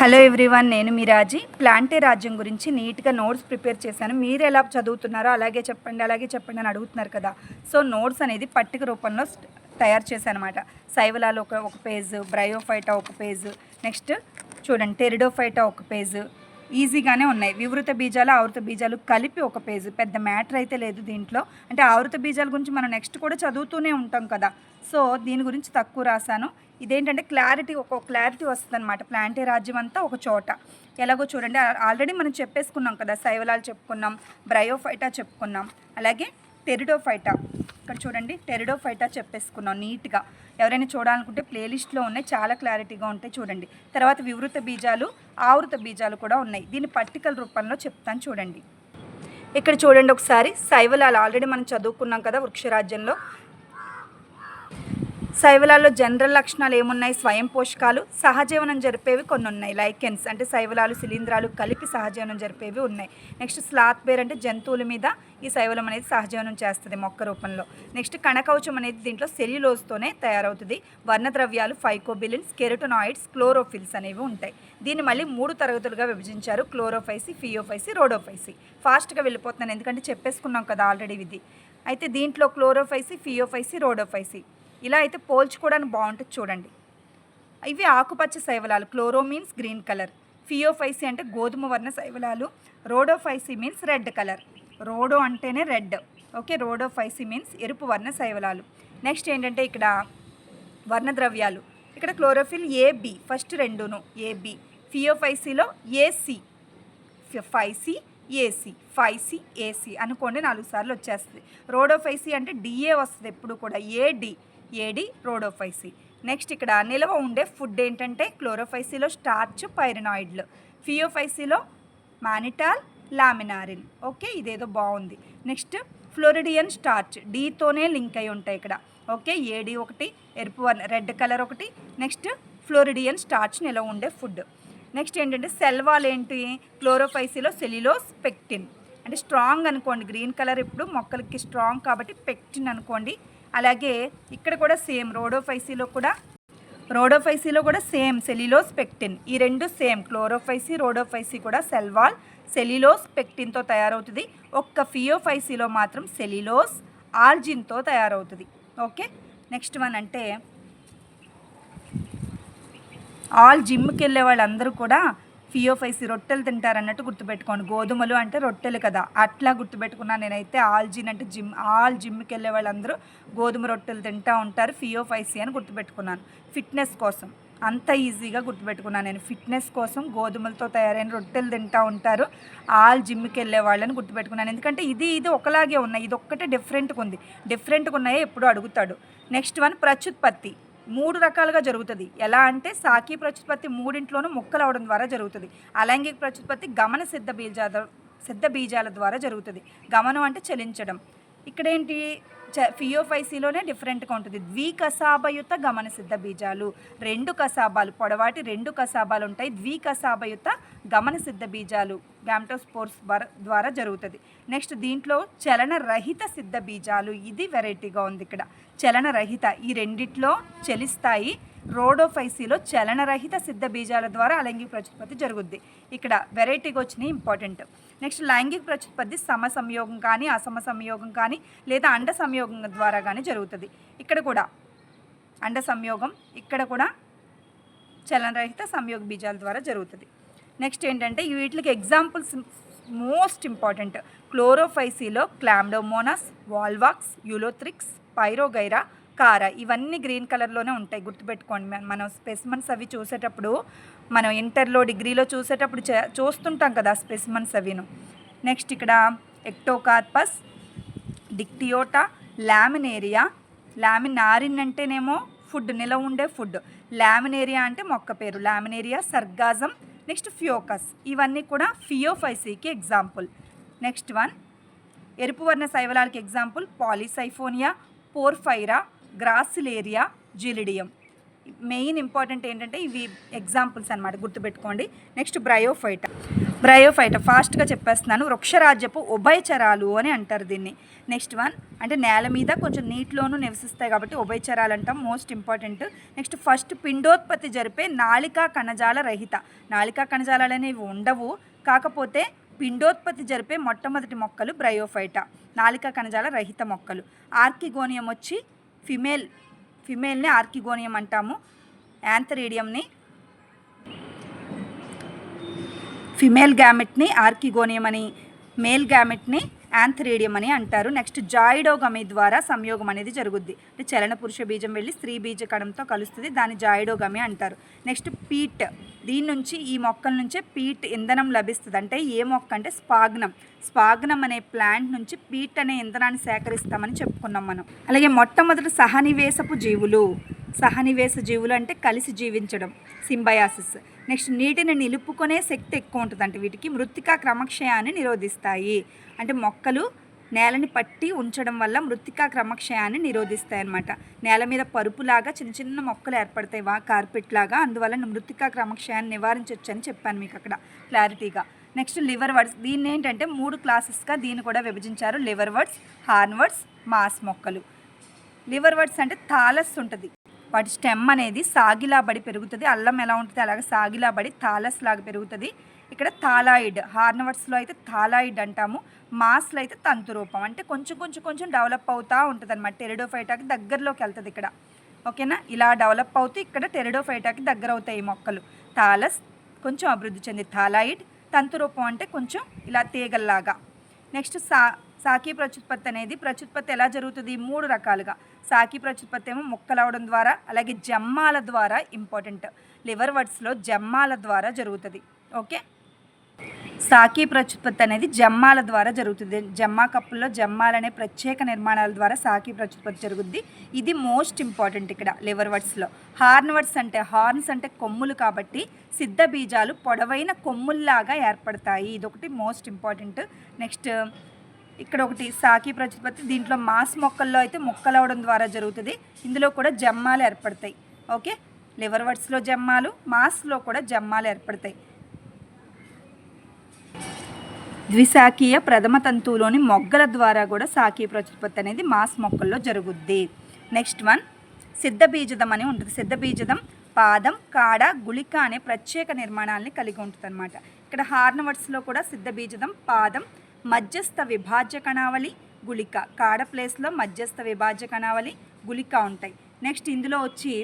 Hello everyone నేను మిరాజీ ప్లాంటే రాజ్యం గురించి నీట్గా నోట్స్ ప్రిపేర్ చేశాను. మీరు ఎలా చదువుతున్నారో అలాగే చెప్పండి అలాగే చెప్పండి అని అడుగుతున్నారు కదా. సో నోట్స్ అనేది పట్టిక రూపంలో తయారు చేశాను అనమాట సైవలాలు ఒక ఒక పేజ్ బ్రయోఫైటా ఒక పేజ్ నెక్స్ట్ చూడండి టెరిడోఫైటా ఒక పేజ్ ఈజీగానే ఉన్నాయి. వివృత బీజాలు ఆవృత బీజాలు కలిపి ఒక పేజ్. పెద్ద మ్యాటర్ అయితే లేదు దీంట్లో. అంటే ఆవృత బీజాల గురించి మనం నెక్స్ట్ కూడా చదువుతూనే ఉంటాం కదా. సో దీని గురించి తక్కువ రాశాను. ఇదేంటంటే క్లారిటీ ఒక క్లారిటీ వస్తుంది అనమాట ప్లాంటే రాజ్యం అంతా ఒక చోట. ఎలాగో చూడండి ఆల్రెడీ మనం చెప్పేసుకున్నాం కదా. శైవలాలు చెప్పుకున్నాం బ్రయోఫైటా చెప్పుకున్నాం. అలాగే టెరిడోఫైటా ఇక్కడ చూడండి టెరిడోఫైటా చెప్పేసుకున్నాం నీట్గా. ఎవరైనా చూడాలనుకుంటే ప్లేలిస్ట్లో ఉన్నాయి చాలా క్లారిటీగా ఉంటాయి చూడండి. తర్వాత వివృత బీజాలు ఆవృత బీజాలు కూడా ఉన్నాయి. దీన్ని పట్టికల రూపంలో చెప్తాను చూడండి. ఇక్కడ చూడండి ఒకసారి శైవలాలు ఆల్రెడీ మనం చదువుకున్నాం కదా వృక్షరాజ్యంలో. శైవలాల్లో జనరల్ లక్షణాలు ఏమున్నాయి? స్వయం పోషకాలు సహజీవనం జరిపేవి కొన్ని ఉన్నాయి లైకెన్స్ అంటే శైవలాలు శిలీంధ్రాలు కలిపి సహజీవనం జరిపేవి ఉన్నాయి. నెక్స్ట్ స్లాత్ బేర్ అంటే జంతువుల మీద ఈ శైవలం అనేది సహజీవనం చేస్తుంది మొక్క రూపంలో. నెక్స్ట్ కణకవచం అనేది దీంట్లో సెల్యులోస్తోనే తయారవుతుంది. వర్ణద్రవ్యాలు ఫైకోబిలిన్స్ కెరటోనాయిడ్స్ క్లోరోఫిల్స్ అనేవి ఉంటాయి. దీన్ని మళ్ళీ మూడు తరగతులుగా విభజించారు. Chlorophyceae phaeophyceae rhodophyceae. ఫాస్ట్గా వెళ్ళిపోతున్నాను. ఎందుకంటే చెప్పేసుకున్నాం కదా ఆల్రెడీ ఇది అయితే దీంట్లో క్లోరోఫైసి ఫియోఫైసి రోడోఫైసి. ఇలా అయితే పోల్చుకోవడానికి బాగుంటుంది చూడండి. ఇవి ఆకుపచ్చ శైవలాలు chloro means green colour. Phaeophyceae అంటే గోధుమ వర్ణ శైవలాలు Rhodophyceae means red colour. Rhodo అంటేనే రెడ్. ఓకే రోడోఫైసి మీన్స్ ఎరుపు వర్ణ శైవలాలు. నెక్స్ట్ ఏంటంటే ఇక్కడ వర్ణద్రవ్యాలు ఇక్కడ క్లోరోఫిల్ ఏబి ఫస్ట్ రెండును A B ఫియోఫైసీలో A C five A C five A C అనుకోండి నాలుగు సార్లు వచ్చేస్తుంది. రోడోఫైసీ అంటే డిఏ వస్తుంది ఎప్పుడు కూడా ఏడి ఏడి రోడోఫైసి. నెక్స్ట్ ఇక్కడ నిల్వ ఉండే ఫుడ్ ఏంటంటే క్లోరోఫైసీలో స్టార్చ్ పైరనాయిడ్లు. ఫియోఫైసీలో మానిటాల్ లామినారిన్. ఓకే ఇదేదో బాగుంది. నెక్స్ట్ ఫ్లోరిడియన్ స్టార్చ్ డీతోనే లింక్ అయి ఉంటాయి ఇక్కడ. ఓకే ఏడి ఒకటి ఎరుపు వన్ రెడ్ కలర్ ఒకటి. నెక్స్ట్ ఫ్లోరిడియన్ స్టార్చ్ నిల్వ ఉండే ఫుడ్. నెక్స్ట్ ఏంటంటే సెల్వాల్ ఏంటి? క్లోరోఫైసిలో సెల్యులోస్ పెక్టిన్ అంటే స్ట్రాంగ్ అనుకోండి గ్రీన్ కలర్ ఇప్పుడు మొక్కలకి స్ట్రాంగ్ కాబట్టి పెక్టిన్ అనుకోండి అలాగే ఇక్కడ కూడా సేమ్ రోడోఫైసీలో కూడా రోడోఫైసీలో కూడా సేమ్ సెలిలోస్ పెక్టిన్ ఈ రెండు సేమ్ క్లోరోఫైసీ రోడోఫైసీ కూడా సెల్వాల్ సెలిలోస్ పెక్టిన్తో తయారవుతుంది. ఒక్క ఫియోఫైసీలో మాత్రం సెలిలోస్ ఆల్జిన్తో తయారవుతుంది. ఓకే? నెక్స్ట్ వన్ అంటే ఆల్ జిమ్కి వెళ్ళే వాళ్ళందరూ కూడా ఫియోఫైసి రొట్టెలు తింటారు అన్నట్టు గుర్తుపెట్టుకోండి. గోధుమలు అంటే రొట్టెలు కదా. అట్లా గుర్తుపెట్టుకున్నాను నేనైతే ఆల్ అంటే జిమ్ ఆల్ జిమ్కి వెళ్ళే వాళ్ళందరూ గోధుమ రొట్టెలు తింటూ ఉంటారు. ఫియోఫైసి అని గుర్తుపెట్టుకున్నాను. ఫిట్నెస్ కోసం. అంత ఈజీగా గుర్తుపెట్టుకున్నాను నేను. ఫిట్నెస్ కోసం గోధుమలతో తయారైన రొట్టెలు తింటూ ఉంటారు. ఆల్ జిమ్కి వెళ్ళే వాళ్ళని గుర్తుపెట్టుకున్నాను. ఎందుకంటే ఇది ఇది ఒకలాగే ఉన్నాయి. ఇది ఒక్కటే డిఫరెంట్గా ఉంది. డిఫరెంట్గా ఉన్నాయో ఎప్పుడు అడుగుతాడు. నెక్స్ట్ వన్ ప్రత్యుత్పత్తి మూడు రకాలుగా జరుగుతుంది. ఎలా అంటే సాకి ప్రత్యుత్పత్తి మూడింట్లోనూ ముక్కలు అవడం ద్వారా జరుగుతుంది. అలైంగిక ప్రత్యుత్పత్తి గమన సిద్ధ బీజాల సిద్ధ బీజాల ద్వారా జరుగుతుంది. గమనం అంటే చలించడం. ఇక్కడేంటి? ఫియోఫైసీలోనే డిఫరెంట్గా ఉంటుంది. ద్వికసాబయుత గమన సిద్ధ బీజాలు. రెండు కసాబాలు పొడవాటి రెండు కసాబాలు ఉంటాయి. ద్వికసాభయుత గమన సిద్ధ బీజాలు గ్యామ్టోస్పోర్స్ ద్వారా ద్వారా జరుగుతుంది. నెక్స్ట్ దీంట్లో చలన రహిత సిద్ధ బీజాలు. ఇది వెరైటీగా ఉంది ఇక్కడ. చలన రహిత ఈ రెండిట్లో చలిస్తాయి. రోడోఫైసీలో చలనరహిత సిద్ధ బీజాల ద్వారా అలైంగిక ప్రత్యుత్పత్తి జరుగుద్ది. ఇక్కడ వెరైటీగా వచ్చినాయి ఇంపార్టెంట్ నెక్స్ట్ లైంగిక ప్రత్యుత్పత్తి సమ సంయోగం కానీ అసమ సంయోగం కానీ లేదా అండ సంయోగం ద్వారా కానీ జరుగుతుంది. ఇక్కడ కూడా అండ సంయోగం ఇక్కడ కూడా చలనరహిత సంయోగ బీజాల ద్వారా జరుగుతుంది. నెక్స్ట్ ఏంటంటే వీటికి examples most important క్లోరోఫైసీలో Chlamydomonas Volvox Ulothrix Spirogyra Chara ఇవన్నీ గ్రీన్ కలర్లోనే ఉంటాయి. గుర్తుపెట్టుకోండి. మనం స్పెసిమన్స్ అవి చూసేటప్పుడు మనం ఇంటర్లో డిగ్రీలో చూసేటప్పుడు చే- చూస్తుంటాం కదా స్పెసిమన్స్ అవిను. నెక్స్ట్ ఇక్కడ ఎక్టోకార్పస్ డిక్టియోటా లామినేరియా. లామినారిన్ అంటేనేమో ఫుడ్ నిలవ ఉండే ఫుడ్. లామినేరియా అంటే మొక్క పేరు. Laminaria Sargassum next Fucus. ఇవన్నీ కూడా ఫియోఫైసీకి ఎగ్జాంపుల్. నెక్స్ట్ వన్ ఎరుపు వర్ణ శైవలాలకి example. Polysiphonia Porphyra Gracilaria Gelidium. Main important ఏంటంటే ఇవి ఎగ్జాంపుల్స్ అనమాట గుర్తుపెట్టుకోండి. Next bryophyta. బ్రయోఫైట ఫాస్ట్గా చెప్పేస్తున్నాను. వృక్షరాజ్యపు ఉభయచరాలు అని అంటారు దీన్ని. నెక్స్ట్ వన్ అంటే నేల మీద కొంచెం నీటిలోనూ నివసిస్తాయి కాబట్టి ఉభయచరాలు అంటాం మోస్ట్ ఇంపార్టెంట్. నెక్స్ట్ ఫస్ట్ పిండోత్పత్తి జరిపే నాళికా కణజాల రహిత. నాళికా కణజాలాలు అనేవి ఉండవు. కాకపోతే పిండోత్పత్తి జరిపే మొట్టమొదటి మొక్కలు బ్రయోఫైటా నాళికా కణజాల రహిత మొక్కలు. ఆర్కిగోనియం వచ్చి ఫిమేల్ ఫిమేల్ని ఆర్కిగోనియం అంటాము. యాంథరీడియంని ఫిమేల్ గ్యామెట్ని ఆర్కిగోనియం అని మేల్ గ్యామెట్ని యాంథరేడియం అని అంటారు. నెక్స్ట్ జాయిడోగమి ద్వారా సంయోగం అనేది జరుగుద్ది. అంటే చలన పురుష బీజం వెళ్ళి స్త్రీ బీజ కణంతో కలుస్తుంది దాన్ని జాయిడోగమి అంటారు. నెక్స్ట్ పీట్ దీని నుంచి ఈ మొక్కల నుంచే పీట్ ఇంధనం లభిస్తుంది. అంటే ఏ మొక్క అంటే స్పాగ్నం. స్పాగ్నం అనే ప్లాంట్ నుంచి పీట్ అనే ఇంధనాన్ని సేకరిస్తామని చెప్పుకున్నాం మనం. అలాగే మొట్టమొదటి సహనివేశపు జీవులు. సహనివేశ జీవులు అంటే కలిసి జీవించడం సింబయాసిస్. నెక్స్ట్ నీటిని నిలుపుకునే శక్తి ఎక్కువ ఉంటుంది అంటే వీటికి. మృత్తికా క్రమక్షయాన్ని నిరోధిస్తాయి. అంటే మొక్కలు నేలని పట్టి ఉంచడం వల్ల మృత్తికా క్రమక్షయాన్ని నిరోధిస్తాయి అన్నమాట నేల మీద పరుపులాగా చిన్న చిన్న మొక్కలు ఏర్పడతాయి. వా కార్పెట్ లాగా అందువల్ల మృతికా క్రమక్షయాన్ని నివారించవచ్చు అని చెప్పాను మీకు అక్కడ క్లారిటీగా. Next liverworts. దీన్ని ఏంటంటే మూడు క్లాసెస్గా దీన్ని కూడా విభజించారు. Liverworts hornworts moss మొక్కలు. లివర్ వర్డ్స్ అంటే థాలస్ ఉంటుంది. వాటి స్టెమ్ అనేది సాగిలాబడి పెరుగుతుంది. అల్లం ఎలా ఉంటుంది? అలాగే సాగిలాబడి థాలస్ లాగా పెరుగుతుంది. ఇక్కడ థాలాయిడ్ హార్నవర్స్లో అయితే థాలాయిడ్ అంటాము. మాస్లో అయితే తంతు రూపం అంటే కొంచెం కొంచెం కొంచెం డెవలప్ అవుతూ ఉంటుంది అనమాట టెరిడోఫైటాకి దగ్గరలోకి వెళ్తుంది ఇక్కడ. ఓకేనా? ఇలా డెవలప్ అవుతూ ఇక్కడ టెరిడోఫైటాకి దగ్గర అవుతాయి మొక్కలు. థాలస్ కొంచెం అభివృద్ధి చెంది. థాలాయిడ్ తంతు రూపం అంటే కొంచెం ఇలా తీగల్లాగా. నెక్స్ట్ సా సాకి ప్రత్యుత్పత్తి అనేది ప్రత్యుత్పత్తి ఎలా జరుగుతుంది? మూడు రకాలుగా. సాకి ప్రత్యుత్పత్తి ఏమో మొక్కలవడం ద్వారా అలాగే జమ్మాల ద్వారా ఇంపార్టెంట్. లివర్ వర్డ్స్లో జమ్మాల ద్వారా జరుగుతుంది. ఓకే? సాకి ప్రత్యుత్పత్తి అనేది జమ్మాల ద్వారా జరుగుతుంది. జమ్మా కప్పుల్లో జమ్మాలు అనే ప్రత్యేక నిర్మాణాల ద్వారా సాకి ప్రత్యుత్పత్తి జరుగుద్ది. ఇది మోస్ట్ ఇంపార్టెంట్ ఇక్కడ లివర్ వర్డ్స్లో హార్న్ వర్డ్స్ అంటే హార్న్స్ అంటే కొమ్ములు కాబట్టి సిద్ధ బీజాలు పొడవైన కొమ్ముల్లాగా ఏర్పడతాయి. ఇదొకటి మోస్ట్ ఇంపార్టెంట్. నెక్స్ట్ ఇక్కడ ఒకటి సాకి ప్రతిపత్తి దీంట్లో మాస్ మొక్కల్లో అయితే మొక్కలవడం ద్వారా జరుగుతుంది. ఇందులో కూడా జమ్మాలు ఏర్పడతాయి. ఓకే? లివర్ వర్డ్స్లో జమ్మాలు మాస్లో కూడా జమ్మాలు ఏర్పడతాయి. ద్విశాఖీయ ప్రథమ తంతువులోని మొగ్గల ద్వారా కూడా సాకీ ప్రత్యుత్పత్తి అనేది మాస్ మొక్కల్లో జరుగుద్ది. నెక్స్ట్ వన్ సిద్ధబీజదం అని ఉంటుంది. సిద్ధబీజదం పాదం కాడ గుళిక అనే ప్రత్యేక నిర్మాణాలని కలిగి ఉంటుంది అనమాట ఇక్కడ హార్నవర్డ్స్లో కూడా సిద్ధబీజదం పాదం మధ్యస్థ విభాజ్య కణావళి గుళిక. కాడ ప్లేస్లో మధ్యస్థ విభాజ్య కణావళి గుళిక ఉంటాయి. నెక్స్ట్ ఇందులో వచ్చి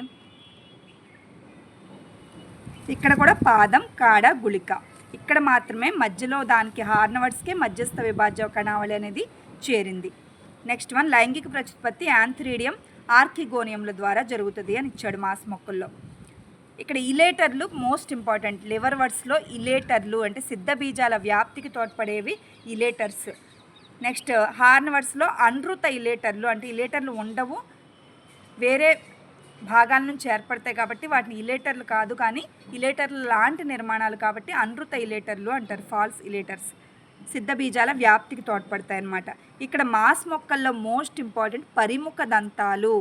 ఇక్కడ కూడా పాదం కాడ గుళిక. ఇక్కడ మాత్రమే మధ్యలో దానికి హార్నవర్డ్స్కే మధ్యస్థ విభాజ్య కణావళి అనేది చేరింది. నెక్స్ట్ వన్ లైంగిక ప్రత్యుత్పత్తి యాంథ్రీడియం ఆర్కిగోనియంల ద్వారా జరుగుతుంది అని ఇచ్చాడు మాస్ మొక్కల్లో. ఇక్కడ ఇలేటర్లు మోస్ట్ ఇంపార్టెంట్. లివర్ వర్డ్స్లో ఇలేటర్లు అంటే సిద్ధ బీజాల వ్యాప్తికి తోడ్పడేవి ఇలేటర్స్. నెక్స్ట్ హార్న్ వర్డ్స్లో అనృత ఇలేటర్లు అంటే ఇలేటర్లు ఉండవు. వేరే భాగాల నుంచి ఏర్పడతాయి కాబట్టి వాటిని ఇలేటర్లు కాదు కానీ ఇలేటర్లు లాంటి నిర్మాణాలు కాబట్టి అనృత ఇలేటర్లు అంటారు ఫాల్స్ ఇలేటర్స్. సిద్ధ బీజాల వ్యాప్తికి తోడ్పడతాయి అన్నమాట. ఇక్కడ మాస్ మొక్కల్లో మోస్ట్ ఇంపార్టెంట్ పరిముఖ దంతాలు.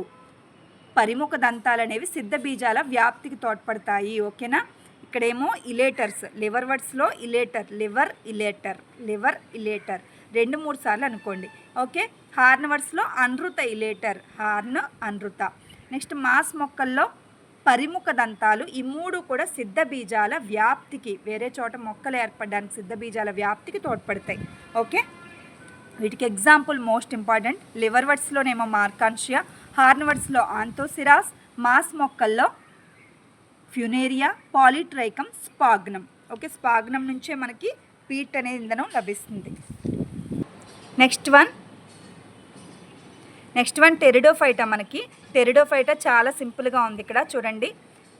పరిముఖ దంతాలు అనేవి సిద్ధ బీజాల వ్యాప్తికి తోడ్పడతాయి ఓకేనా? ఇక్కడేమో elaters liver వర్డ్స్లో elater liver elater liver elater. రెండు మూడు సార్లు అనుకోండి ఓకే? హార్న్ వర్డ్స్లో అనృత ఇలేటర్ హార్న్ అనృత నెక్స్ట్ మాస్ మొక్కల్లో పరిముఖ దంతాలు ఈ మూడు కూడా సిద్ధ బీజాల వ్యాప్తికి వేరే చోట మొక్కలు ఏర్పడడానికి సిద్ధ బీజాల వ్యాప్తికి తోడ్పడతాయి. ఓకే? వీటికి ఎగ్జాంపుల్ మోస్ట్ ఇంపార్టెంట్. లివర్ వర్డ్స్లోనేమో మార్కాన్షియా హార్న్వర్డ్స్లో ఆంతోసిరాస్ మాస్ మొక్కల్లో ఫ్యునేరియా పాలిట్రైకమ్ స్పాగ్నం. ఓకే? స్పాగ్నం నుంచే మనకి పీట్ అనే ఇంధనం లభిస్తుంది. Next one. Next one Pteridophyta మనకి. టెరిడోఫైటా చాలా సింపుల్గా ఉంది ఇక్కడ చూడండి.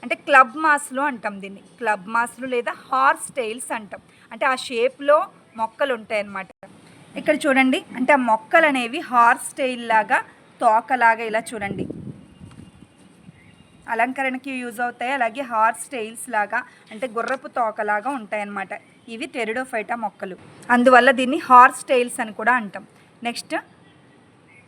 అంటే క్లబ్ మాస్లు అంటాం దీన్ని. క్లబ్ మాస్లు లేదా హార్స్ టైల్స్ అంటాం. అంటే ఆ షేప్లో మొక్కలు ఉంటాయి అన్నమాట ఇక్కడ చూడండి అంటే ఆ మొక్కలు అనేవి హార్స్ టైల్ లాగా తోకలాగా ఇలా చూడండి. అలంకరణకి యూజ్ అవుతాయి అలాగే హార్స్ టైల్స్ లాగా అంటే గుర్రపు తోకలాగా ఉంటాయన్నమాట. ఇవి టెరిడోఫైటా మొక్కలు. అందువల్ల దీన్ని హార్స్ టైల్స్ అని కూడా అంటాం. నెక్స్ట్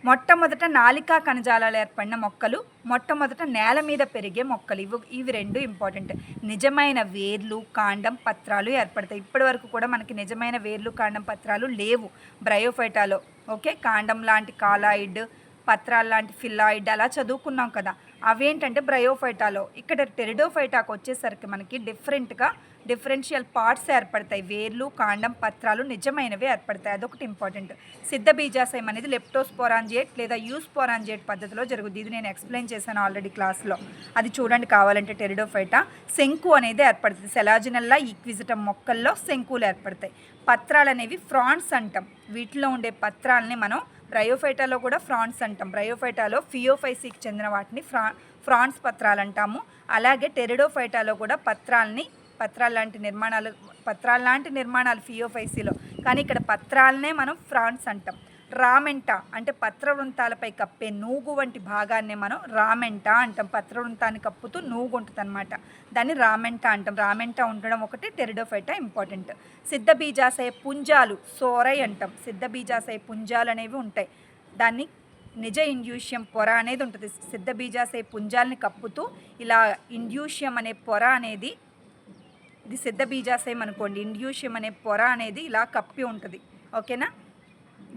మొట్టమొదట నాలికా కణజాలాలు ఏర్పడిన మొక్కలు మొట్టమొదట నేల మీద పెరిగే మొక్కలు. ఇవి ఇవి రెండు ఇంపార్టెంట్ నిజమైన వేర్లు కాండం పత్రాలు ఏర్పడతాయి. ఇప్పటి వరకు కూడా మనకి నిజమైన వేర్లు కాండం పత్రాలు లేవు బ్రయోఫైటాలో ఓకే? కాండం లాంటి కాలాయిడ్ పత్రాలు లాంటి ఫిల్లాయిడ్ అలా చదువుకున్నాం కదా. అవేంటంటే బ్రయోఫైటాలో ఇక్కడ టెరిడోఫైటాకు వచ్చేసరికి మనకి డిఫరెంట్గా డిఫరెన్షియల్ పార్ట్స్ ఏర్పడతాయి. వేర్లు కాండం పత్రాలు నిజమైనవి ఏర్పడతాయి. అదొకటి ఇంపార్టెంట్. సిద్ధ బీజాశయం అనేది లెప్టోస్పోరాంజియేట్ లేదా యూస్పోరాంజియేట్ పద్ధతిలో జరుగుతుంది ఇది నేను ఎక్స్ప్లెయిన్ చేశాను ఆల్రెడీ క్లాస్లో. అది చూడండి కావాలంటే టెరిడోఫైటా. శంకు అనేది ఏర్పడుతుంది. సెలాజినల్లా ఈక్విజిటం మొక్కల్లో శంకులు ఏర్పడతాయి. పత్రాలు అనేవి ఫ్రాన్స్ అంటాం. వీటిలో ఉండే పత్రాలని మనం బ్రయోఫైటాలో కూడా ఫ్రాన్స్ అంటాం. బ్రయోఫైటాలో ఫియోఫైసీకి చెందిన వాటిని ఫ్రా ఫ్రాన్స్ పత్రాలు అంటాము. అలాగే టెరిడోఫైటాలో కూడా పత్రాలని పత్రాలు లాంటి నిర్మాణాలు పత్రాలు లాంటి నిర్మాణాలు ఫియోఫైసీలో. కానీ ఇక్కడ పత్రాలనే మనం ఫ్రాన్స్ అంటాం. రామెంట అంటే పత్ర వృంతాలపై కప్పే నూగు వంటి భాగాన్ని మనం రామెంట అంటాం. పత్ర వృంతాన్ని కప్పుతూ నూగు ఉంటుంది అనమాట దాన్ని రామెంట అంటాం. రామెంట ఉండడం ఒకటి టెరిడోఫైటా ఇంపార్టెంట్. సిద్ధ బీజాశయ పుంజాలు సోరై అంటాం. సిద్ధ బీజాశయ పుంజాలు అనేవి ఉంటాయి. దాన్ని నిజ ఇండ్యూషియం పొర అనేది ఉంటుంది. సిద్ధ బీజాశయ పుంజాలని కప్పుతూ ఇలా ఇండ్యూషియం అనే పొర అనేది ఇది సిద్ధ బీజాశయం అనుకోండి. ఇండ్యూషియం అనే పొర అనేది ఇలా కప్పి ఉంటుంది. ఓకేనా?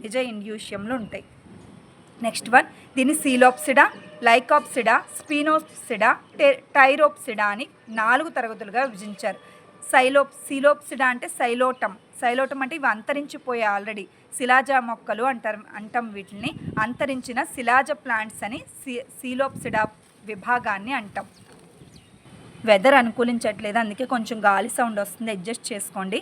నిజ ఇండ్యూషియంలు ఉంటాయి. నెక్స్ట్ వన్ దీన్ని సీలోప్సిడా లైకాప్సిడా స్పీనోప్సిడా టె టైరోప్సిడా అని నాలుగు తరగతులుగా విభజించారు. సైలోప్ సీలోప్సిడా అంటే సైలోటం. సైలోటం అంటే ఇవి అంతరించిపోయాయి ఆల్రెడీ శిలాజ మొక్కలు అంటారు అంటాం వీటిని. అంతరించిన శిలాజ ప్లాంట్స్ అని సీ సీలోప్సిడా విభాగాన్ని అంటాం. వెదర్ అనుకూలించట్లేదు అందుకే కొంచెం గాలి సౌండ్ వస్తుంది అడ్జస్ట్ చేసుకోండి.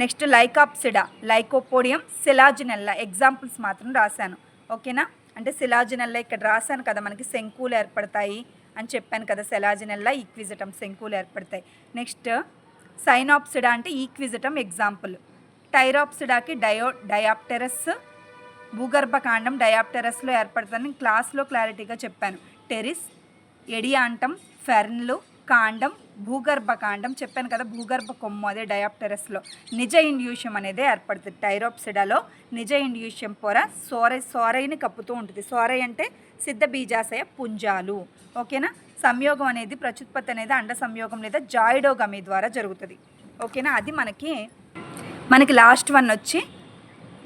Next Lycopsida Lycopodium Selaginella examples మాత్రం రాశాను. ఓకేనా? అంటే సిలాజినెల్లా ఇక్కడ రాశాను కదా మనకి శంకులు ఏర్పడతాయి అని చెప్పాను కదా సెలాజినెల్లా ఈక్విజిటమ్ శంకులు ఏర్పడతాయి. నెక్స్ట్ సైనాప్సిడా అంటే ఈక్విజిటం ఎగ్జాంపుల్. టైరాప్సిడాకి డయో డయాప్టెరస్ భూగర్భకాండం డయాప్టెరస్లో ఏర్పడతానని క్లాస్లో క్లారిటీగా చెప్పాను. టెరిస్ ఎడియాంటం ఫెర్న్లు కాండం భూగర్భ కాండం చెప్పాను కదా భూగర్భ కొమ్ము అదే డయాప్టెరస్లో. నిజ ఇండ్యూషియం అనేది ఏర్పడుతుంది. టైరోప్సిడాలో నిజ ఇండ్యూషియం పొర సోరై సోరైని కప్పుతూ ఉంటుంది. సోరై అంటే సిద్ధ బీజాశయ పుంజాలు. ఓకేనా? సంయోగం అనేది ప్రత్యుత్పత్తి అనేది అండ సంయోగం లేదా జాయిడోగమి ద్వారా జరుగుతుంది. ఓకేనా? అది మనకి మనకి లాస్ట్ వన్ వచ్చి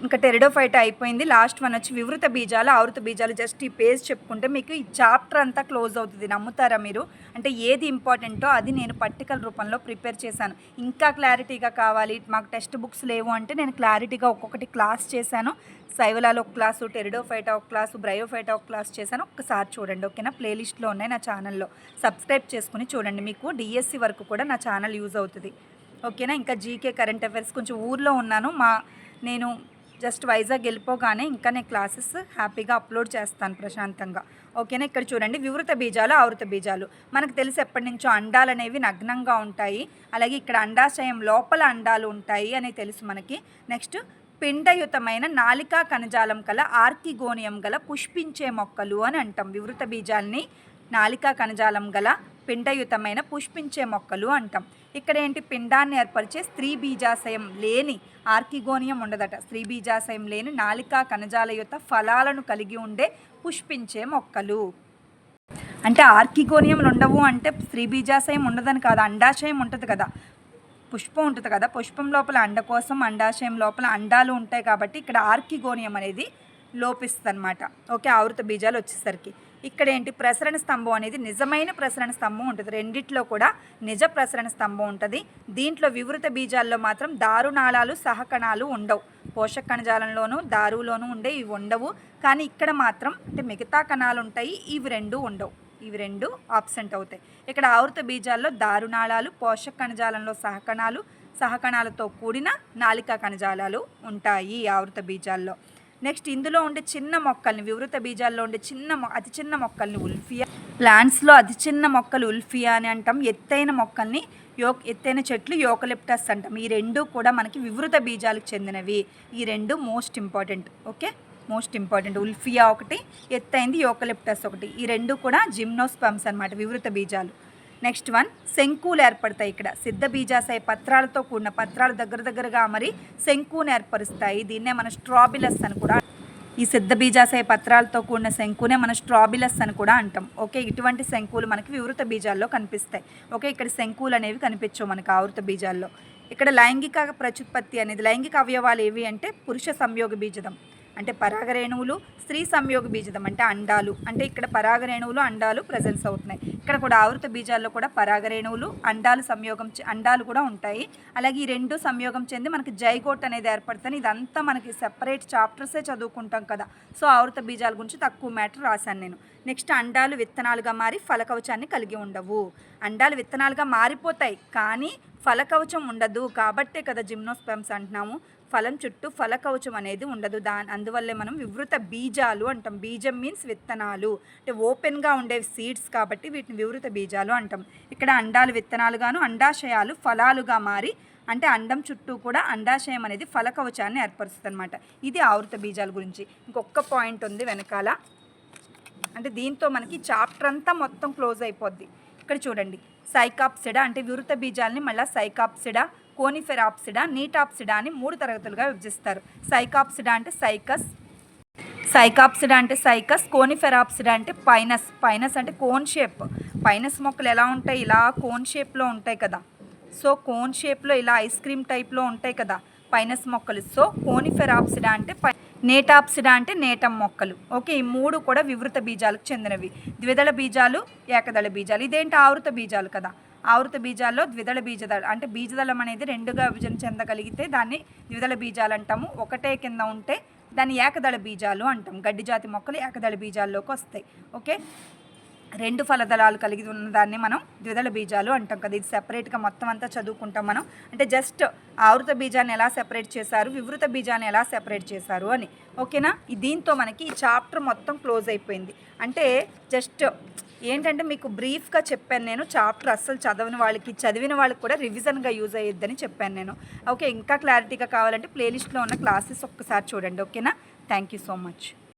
ఇంకా టెరిడోఫైట్ అయిపోయింది. లాస్ట్ వన్ వచ్చి వివృత బీజాలు ఆవృత బీజాలు జస్ట్ ఈ పేజ్ చెప్పుకుంటే మీకు ఈ చాప్టర్ అంతా క్లోజ్ అవుతుంది. నమ్ముతారా మీరు? అంటే ఏది ఇంపార్టెంటో అది నేను పట్టికల రూపంలో ప్రిపేర్ చేశాను. ఇంకా క్లారిటీగా కావాలి. మాకు టెక్స్ట్ బుక్స్ లేవు అంటే నేను క్లారిటీగా ఒక్కొక్కటి క్లాస్ చేశాను. సైవలాలో ఒక క్లాసు టెరిడోఫైటా ఒక క్లాసు బ్రయోఫైటా ఒక క్లాస్ చేశాను. ఒక్కసారి చూడండి ఓకేనా? ప్లేలిస్ట్లో ఉన్నాయి నా ఛానల్లో. సబ్స్క్రైబ్ చేసుకుని చూడండి మీకు. డిఎస్సి వరకు కూడా నా ఛానల్ యూజ్ అవుతుంది. ఓకేనా? ఇంకా జీకే కరెంట్ అఫైర్స్ కొంచెం ఊర్లో ఉన్నాను. మా నేను జస్ట్ వైజాగ్ వెళ్ళిపోగానే ఇంకా నేను క్లాసెస్ హ్యాపీగా అప్లోడ్ చేస్తాను ప్రశాంతంగా. ఓకేనా? ఇక్కడ చూడండి వివృత బీజాలు ఆవృత బీజాలు. మనకు తెలిసి ఎప్పటి నుంచో అండాలు అనేవి నగ్నంగా ఉంటాయి. అలాగే ఇక్కడ అండాశయం లోపల అండాలు ఉంటాయి అని తెలుసు మనకి. నెక్స్ట్ పిండయుతమైన నాలికా కణజాలం గల ఆర్కిగోనియం గల పుష్పించే మొక్కలు అని అంటాం. వివృత బీజాల్ని నాలికా కణజాలం గల పిండయుతమైన పుష్పించే మొక్కలు అంటాం. ఇక్కడ ఏంటి? పిండాన్ని ఏర్పరిచే స్త్రీ బీజాశయం లేని ఆర్కిగోనియం ఉండదట. స్త్రీ బీజాశయం లేని నాలికా కణజాలయుత ఫలాలను కలిగి ఉండే పుష్పించే మొక్కలు. అంటే ఆర్కిగోనియంలు ఉండవు అంటే స్త్రీ బీజాశయం ఉండదని కాదు అండాశయం ఉంటుంది కదా. పుష్పం ఉంటుంది కదా. పుష్పం లోపల అండ కోసం అండాశయం లోపల అండాలు ఉంటాయి కాబట్టి ఇక్కడ ఆర్కిగోనియం అనేది లోపిస్తుంది అనమాట ఓకే ఆవృత బీజాలు వచ్చేసరికి. ఇక్కడ ఏంటి ప్రసరణ స్తంభం అనేది నిజమైన ప్రసరణ స్తంభం ఉంటుంది. రెండిట్లో కూడా నిజ ప్రసరణ స్తంభం ఉంటుంది. దీంట్లో వివృత బీజాల్లో మాత్రం దారునాళాలు సహకణాలు ఉండవు. పోషక కణజాలంలోనూ దారులోనూ ఉండే ఇవి ఉండవు. కానీ ఇక్కడ మాత్రం అంటే మిగతా కణాలు ఉంటాయి. ఇవి రెండు ఉండవు. ఇవి రెండు ఆబ్సెంట్ అవుతాయి. ఇక్కడ ఆవృత బీజాల్లో దారునాళాలు పోషక కణజాలంలో సహకణాలు సహకణాలతో కూడిన నాలికా కణజాలాలు ఉంటాయి ఆవృత బీజాల్లో. నెక్స్ట్ ఇందులో ఉండే చిన్న మొక్కల్ని వివృత బీజాల్లో ఉండే చిన్న అతి చిన్న మొక్కల్ని ఉల్ఫియా ప్లాంట్స్లో అతి చిన్న మొక్కలు ఉల్ఫియా అని అంటాం. ఎత్తైన మొక్కల్ని యోక్ ఎత్తైన చెట్లు యోకలిప్టస్ అంటాం. ఈ రెండు కూడా మనకి వివృత బీజాలకు చెందినవి. ఈ రెండు most important okay? Most important. Wolffia ఒకటి ఎత్తైంది యోకలిప్టస్ ఒకటి. ఈ రెండు కూడా జిమ్నోస్పమ్స్ అన్నమాట వివృత బీజాలు. నెక్స్ట్ వన్ శంకులు ఏర్పడతాయి ఇక్కడ. సిద్ధ బీజాశయ పత్రాలతో కూడిన పత్రాలు దగ్గర దగ్గరగా మరి శంకుని ఏర్పరుస్తాయి. దీన్నే మన స్ట్రాబిలస్ అని కూడా ఈ సిద్ధ బీజాశయ పత్రాలతో కూడిన శంకునే మన స్ట్రాబిలస్ అని కూడా అంటాం. ఓకే ఇటువంటి శంకులు మనకి వివృత బీజాల్లో కనిపిస్తాయి. ఓకే ఇక్కడ శంకులు అనేవి కనిపించవు మనకి ఆవృత బీజాల్లో. ఇక్కడ లైంగిక ప్రత్యుత్పత్తి అనేది లైంగిక అవయవాలు ఏవి అంటే పురుష సంయోగ బీజదం. అంటే పరాగరేణువులు స్త్రీ సంయోగ బీజదం అంటే అండాలు. అంటే ఇక్కడ పరాగరేణువులు అండాలు ప్రజెన్స్ అవుతున్నాయి. ఇక్కడ కూడా ఆవృత బీజాల్లో కూడా పరాగరేణువులు అండాలు సంయోగం అండాలు కూడా ఉంటాయి. అలాగే ఈ రెండు సంయోగం చెంది మనకి జైగోట్ అనేది ఏర్పడుతుంది. ఇదంతా మనకి సెపరేట్ చాప్టర్సే చదువుకుంటాం కదా. సో ఆవృత బీజాల గురించి తక్కువ మ్యాటర్ రాశాను నేను. నెక్స్ట్ అండాలు విత్తనాలుగా మారి ఫలకవచాన్ని కలిగి ఉండవు. అండాలు విత్తనాలుగా మారిపోతాయి. కానీ ఫలకవచం ఉండదు కాబట్టే కదా జిమ్నోస్పెమ్స్ అంటున్నాము. ఫలం చుట్టూ ఫలకవచం అనేది ఉండదు. దాని అందువల్లే మనం వివృత బీజాలు అంటాం. బీజం మీన్స్ విత్తనాలు. అంటే ఓపెన్గా ఉండే సీడ్స్ కాబట్టి వీటిని వివృత బీజాలు అంటాం. ఇక్కడ అండాలు విత్తనాలుగాను అండాశయాలు ఫలాలుగా మారి అంటే అండం చుట్టూ కూడా అండాశయం అనేది ఫలకవచాన్ని ఏర్పరుస్తుంది అనమాట ఇది ఆవృత బీజాల గురించి. ఇంకొక పాయింట్ ఉంది వెనకాల. అంటే దీంతో మనకి చాప్టర్ అంతా మొత్తం క్లోజ్ అయిపోద్ది. ఇక్కడ చూడండి. సైకాప్సిడా అంటే వివృత బీజాలని మళ్ళీ సైకాప్సిడా కోనిఫెరాప్సిడా నీటాప్సిడా అని మూడు తరగతులుగా విభజిస్తారు. సైకాప్సిడా అంటే సైకస్ సైకాప్సిడా అంటే సైకస్ కోనిఫెరాప్సిడా అంటే పైనస్. పైనస్ అంటే కోన్ షేప్. పైనస్ మొక్కలు ఎలా ఉంటాయి? ఇలా కోన్ షేప్లో ఉంటాయి కదా. సో కోన్ షేప్లో ఇలా ఐస్ క్రీమ్ టైప్లో ఉంటాయి కదా. పైనస్ మొక్కలు. సో కోనిఫెరాప్సిడా అంటే పై నేటాప్సిడా అంటే నేటం మొక్కలు. ఓకే ఈ మూడు కూడా వివృత బీజాలకు చెందినవి. ద్విదళ బీజాలు ఏకదళ బీజాలు. ఇదేంటి? ఆవృత బీజాలు కదా. ఆవృత బీజాల్లో ద్విదళ బీజదళ అంటే బీజదళం అనేది రెండుగా విభజన చెందగలిగితే దాన్ని ద్విదళ బీజాలు అంటాము. ఒకటే కింద ఉంటే దాన్ని ఏకదళ బీజాలు అంటాం. గడ్డి జాతి మొక్కలు ఏకదళ బీజాల్లోకి వస్తాయి. ఓకే? రెండు ఫలదళాలు కలిగి ఉన్న దాన్ని మనం ద్విదళ బీజాలు అంటాం కదా. ఇది సెపరేట్గా మొత్తం అంతా చదువుకుంటాం మనం. అంటే జస్ట్ ఆవృత బీజాన్ని ఎలా సెపరేట్ చేశారు వివృత బీజాన్ని ఎలా సెపరేట్ చేశారు అని. ఓకేనా దీంతో మనకి ఈ చాప్టర్ మొత్తం క్లోజ్ అయిపోయింది. అంటే జస్ట్ ఏంటంటే మీకు బ్రీఫ్గా చెప్పాను నేను. చాప్టర్ అస్సలు చదవని వాళ్ళకి చదివిన వాళ్ళకి కూడా రివిజన్గా యూజ్ అయ్యిద్దని చెప్పాను నేను. ఓకే ఇంకా క్లారిటీగా కావాలంటే ప్లేలిస్ట్లో ఉన్న క్లాసెస్ ఒక్కసారి చూడండి. ఓకేనా థ్యాంక్ యూ సో మచ్